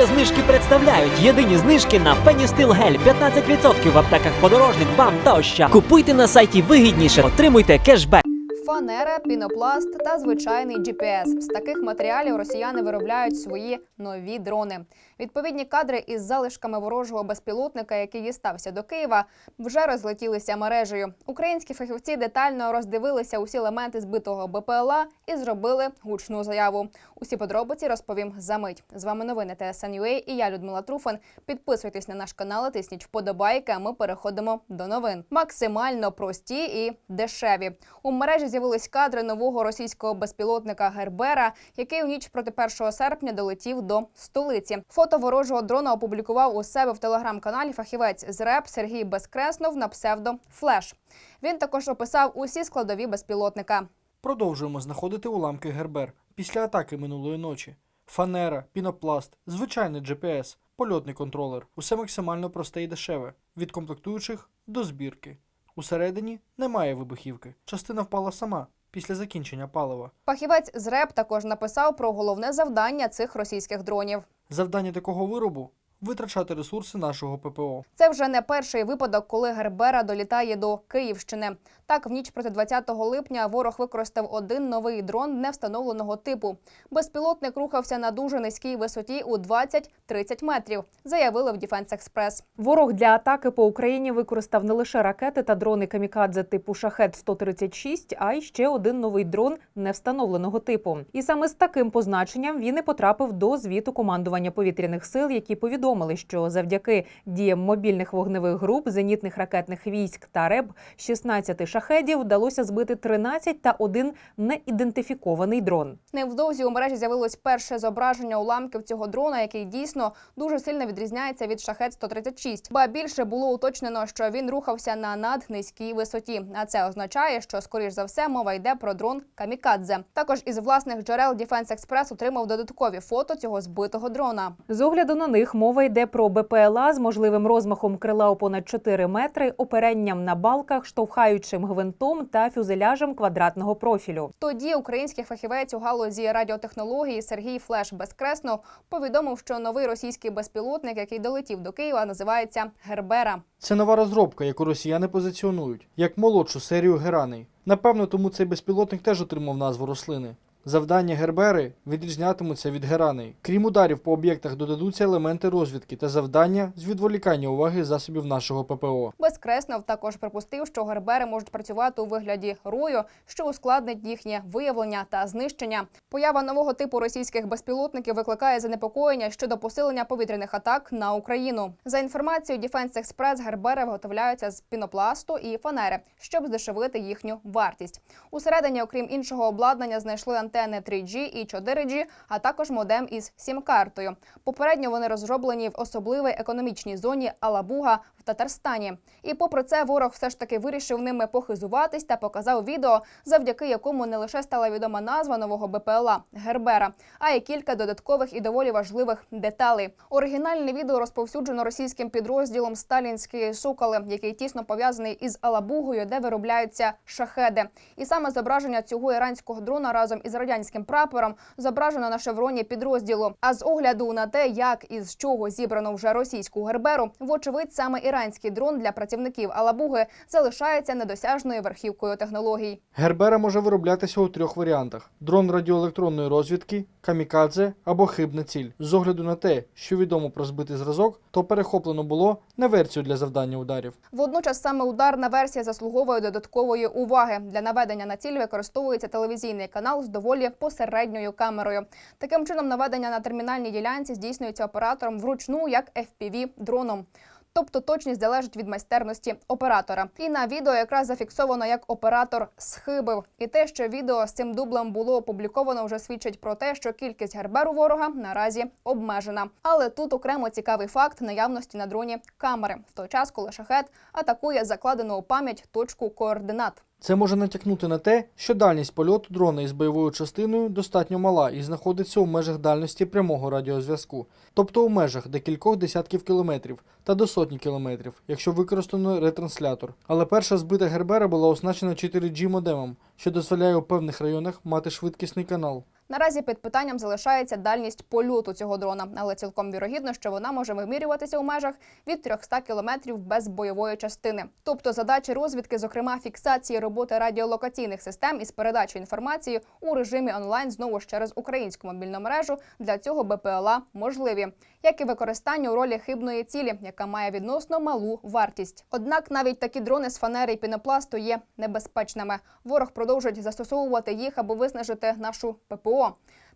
Дія знижки представляють єдині знижки на Феністил Гель 15% в аптеках подорожник, бам та. Купуйте на сайті вигідніше, отримуйте кешбек. Фанера, пінопласт та звичайний GPS. З таких матеріалів росіяни виробляють свої нові дрони. Відповідні кадри із залишками ворожого безпілотника, який дістався до Києва, вже розлетілися мережею. Українські фахівці детально роздивилися усі елементи збитого БПЛА і зробили гучну заяву. Усі подробиці розповім за мить. З вами новини ТСНЮА і я Людмила Труфан. Підписуйтесь на наш канал, тисніть вподобайки. А ми переходимо до новин. Максимально прості і дешеві. У мережі з'явились кадри нового російського безпілотника Гербера, який у ніч проти 1 серпня долетів до столиці. Фото ворожого дрона опублікував у себе в телеграм-каналі фахівець з РЕП Сергій Безкреснов на псевдо Флеш. Він також описав усі складові безпілотника. Продовжуємо знаходити уламки Гербер після атаки минулої ночі. Фанера, пінопласт, звичайний GPS, польотний контролер. Усе максимально просте і дешеве, від комплектуючих до збірки. Усередині немає вибухівки. Частина впала сама після закінчення палива. Фахівець з РЕП також написав про головне завдання цих російських дронів. Завдання такого виробу витрачати ресурси нашого ППО. Це вже не перший випадок, коли Гербера долітає до Київщини. Так, в ніч проти 20 липня ворог використав один новий дрон невстановленого типу. Безпілотник рухався на дуже низькій висоті у 20-30 метрів, заявили в Діфенс Експрес. Ворог для атаки по Україні використав не лише ракети та дрони камікадзе типу шахет 136 а й ще один новий дрон невстановленого типу. І саме з таким позначенням він і потрапив до звіту командування повітряних сил, які повідомили, що завдяки діям мобільних вогневих груп, зенітних ракетних військ та РЕБ 16 шахедів вдалося збити 13 та один неідентифікований дрон. Невдовзі у мережі з'явилось перше зображення уламків цього дрона, який дійсно дуже сильно відрізняється від шахет 136 Ба більше було уточнено, що він рухався на наднизькій висоті. А це означає, що скоріш за все мова йде про дрон Камікадзе. Також із власних джерел Діфенс Експрес отримав додаткові фото цього збитого дрона. З огляду на них мова йде про БПЛА з можливим розмахом крила у понад 4 метри, оперенням на балках, штовхаючим гвинтом та фюзеляжем квадратного профілю. Тоді український фахівець у галузі радіотехнології Сергій Флеш Безкреснов повідомив, що новий російський безпілотник, який долетів до Києва, називається Гербера. Це нова розробка, яку росіяни позиціонують як молодшу серію Гераней. Напевно, тому цей безпілотник теж отримав назву рослини. Завдання Гербери відрізнятимуться від Гераней. Крім ударів по об'єктах додадуться елементи розвідки та завдання з відволікання уваги засобів нашого ППО. Безкреснов також припустив, що гербери можуть працювати у вигляді рою, що ускладнить їхнє виявлення та знищення. Поява нового типу російських безпілотників викликає занепокоєння щодо посилення повітряних атак на Україну. За інформацією Defense Express, гербери виготовляються з пінопласту і фанери, щоб здешевити їхню вартість. Усередині, окрім іншого обладнання, знайшли антени 3G і 4G, а також модем із сім-картою. Попередньо вони розроблені в особливій економічній зоні Алабуга в Татарстані. І попри це, ворог все ж таки вирішив ними похизуватись та показав відео, завдяки якому не лише стала відома назва нового БПЛА Гербера, а й кілька додаткових і доволі важливих деталей. Оригінальне відео розповсюджено російським підрозділом Сталінські Соколи, який тісно пов'язаний із Алабугою, де виробляються шахеди. І саме зображення цього іранського дрона разом із радянським прапором зображено на шевроні підрозділу. А з огляду на те, як і з чого зібрано вже російську герберу, вочевидь, саме іранський дрон для працівників Алабуги залишається недосяжною верхівкою технологій. Гербера може вироблятися у трьох варіантах: дрон радіоелектронної розвідки, камікадзе або хибна ціль. З огляду на те, що відомо про збитий зразок, то перехоплено було не версію для завдання ударів. Водночас саме ударна версія заслуговує додаткової уваги. Для наведення на ціль використовується телевізійний канал з доволі посередньою камерою. Таким чином, наведення на термінальній ділянці здійснюється оператором вручну як fpv дроном. Тобто точність залежить від майстерності оператора. І на відео якраз зафіксовано, як оператор схибив. І те, що відео з цим дублем було опубліковано, вже свідчить про те, що кількість герберу ворога наразі обмежена. Але тут окремо цікавий факт наявності на дроні камери в той час, коли шахет атакує закладену у пам'ять точку координат. Це може натякнути на те, що дальність польоту дрона із бойовою частиною достатньо мала і знаходиться у межах дальності прямого радіозв'язку, тобто у межах декількох десятків кілометрів та до сотні кілометрів, якщо використано ретранслятор. Але перша збита Гербера була оснащена 4G модемом, що дозволяє у певних районах мати швидкісний канал. Наразі під питанням залишається дальність польоту цього дрона, але цілком вірогідно, що вона може вимірюватися у межах від 300 кілометрів без бойової частини. Тобто задачі розвідки, зокрема фіксації роботи радіолокаційних систем із передачі інформації у режимі онлайн знову ж через українську мобільну мережу для цього БПЛА можливі, як і використання у ролі хибної цілі, яка має відносно малу вартість. Однак навіть такі дрони з фанери і пінопласту є небезпечними. Ворог продовжує застосовувати їх, аби виснажити нашу ППО.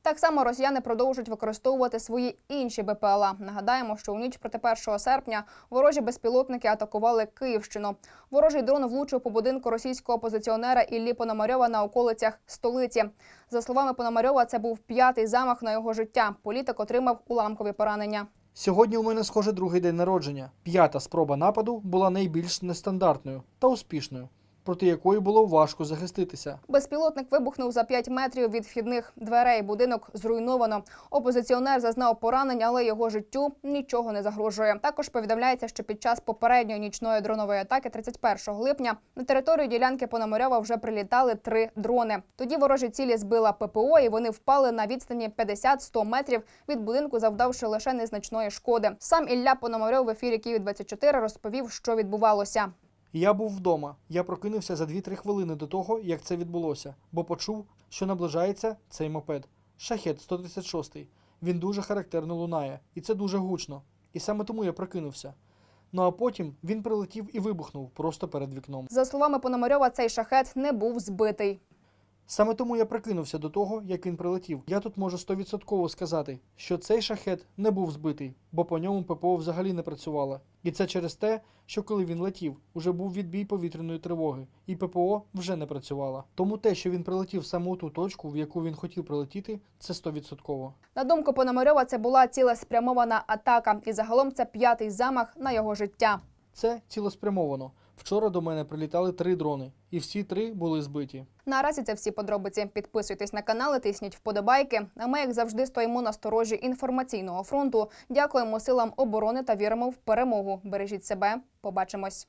Так само росіяни продовжують використовувати свої інші БПЛА. Нагадаємо, що у ніч проти 1 серпня ворожі безпілотники атакували Київщину. Ворожий дрон влучив по будинку російського опозиціонера Іллі Пономарьова на околицях столиці. За словами Пономарьова, це був п'ятий замах на його життя. Політик отримав уламкові поранення. Сьогодні у мене схоже другий день народження. П'ята спроба нападу була найбільш нестандартною та успішною, проти якої було важко захиститися. Безпілотник вибухнув за 5 метрів від вхідних дверей. Будинок зруйновано. Опозиціонер зазнав поранень, але його життю нічого не загрожує. Також повідомляється, що під час попередньої нічної дронової атаки, 31 липня, на територію ділянки Пономарьова вже прилітали три дрони. Тоді ворожі цілі збила ППО, і вони впали на відстані 50-100 метрів від будинку, завдавши лише незначної шкоди. Сам Ілля Пономарьов в ефірі Київ 24 розповів, що відбувалося. Я був вдома. Я прокинувся за 2-3 хвилини до того, як це відбулося, бо почув, що наближається цей мопед. Шахет 136. Він дуже характерно лунає, і це дуже гучно. І саме тому я прокинувся. Ну а потім він прилетів і вибухнув просто перед вікном. За словами Пономарьова, цей шахет не був збитий. Саме тому я прикинувся до того, як він прилетів. Я тут можу стовідсотково сказати, що цей шахет не був збитий, бо по ньому ППО взагалі не працювало. І це через те, що коли він летів, уже був відбій повітряної тривоги, і ППО вже не працювала. Тому те, що він прилетів саме у ту точку, в яку він хотів прилетіти, це стовідсотково. На думку Пономарьова, це була цілеспрямована атака, і загалом це п'ятий замах на його життя. Це цілеспрямовано. Вчора до мене прилітали три дрони, і всі три були збиті. Наразі це всі подробиці. Підписуйтесь на канал, тисніть вподобайки. А ми, як завжди, стоїмо на сторожі інформаційного фронту. Дякуємо силам оборони та віримо в перемогу. Бережіть себе. Побачимось.